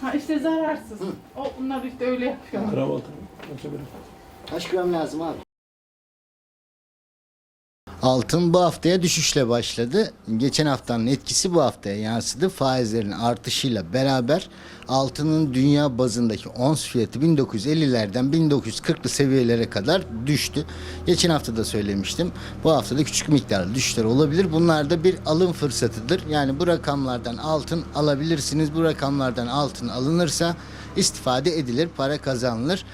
Ha işte zararsız. O bunlar işte öyle yapıyor. Böyle. Kaç gram lazım abi? Altın bu haftaya düşüşle başladı. Geçen haftanın etkisi bu haftaya yansıdı. Faizlerin artışıyla beraber altının dünya bazındaki ons fiyatı 1950'lerden 1940'lı seviyelere kadar düştü. Geçen hafta da söylemiştim. Bu haftada küçük miktarlı düşüşler olabilir. Bunlar da bir alım fırsatıdır. Yani bu rakamlardan altın alabilirsiniz. Bu rakamlardan altın alınırsa istifade edilir, para kazanılır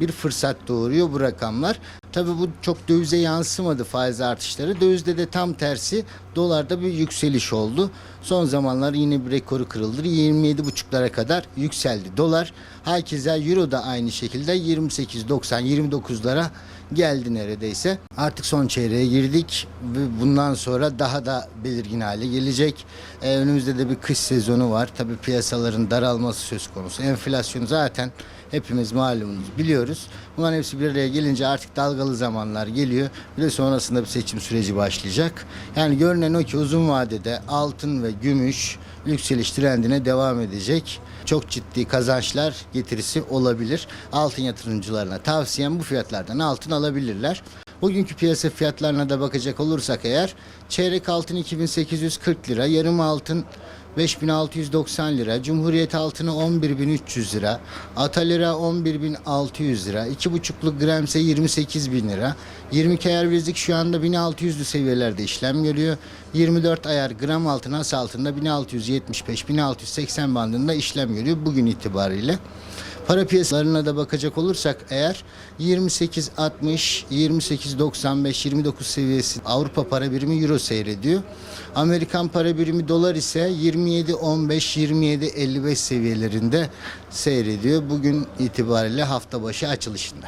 bir fırsat doğuruyor bu rakamlar. Tabii bu çok dövize yansımadı faiz artışları. Dövizde de tam tersi dolarda bir yükseliş oldu. Son zamanlar yine bir rekoru kırıldı. 27,5'lara kadar yükseldi dolar. Hakeza euro da aynı şekilde 28.90 29'lara geldi neredeyse. Artık son çeyreğe girdik bundan sonra daha da belirgin hale gelecek. Ee, önümüzde de bir kış sezonu var. Tabii piyasaların daralması söz konusu. Enflasyon zaten hepimiz malumunuz biliyoruz. Bunların hepsi bir araya gelince artık dalgalı zamanlar geliyor. Bir de sonrasında bir seçim süreci başlayacak. Yani görünen o ki uzun vadede altın ve gümüş yükseliş trendine devam edecek. Çok ciddi kazançlar getirisi olabilir. Altın yatırımcılarına tavsiyem bu fiyatlardan altın alabilirler. Bugünkü piyasa fiyatlarına da bakacak olursak eğer çeyrek altın 2840 lira, yarım altın 5690 lira, Cumhuriyet altını 11300 lira, Ata lira 11600 lira, 2,5'luk gram ise 28000 lira, 22 ayar bilezik şu anda 1600'lü seviyelerde işlem görüyor. 24 ayar gram altın as altında 1675-1680 bandında işlem görüyor bugün itibariyle. Para piyasalarına da bakacak olursak eğer 28.60, 28.95, 29 seviyesi Avrupa para birimi euro seyrediyor. Amerikan para birimi dolar ise 27.15, 27.55 seviyelerinde seyrediyor. Bugün itibariyle hafta başı açılışında.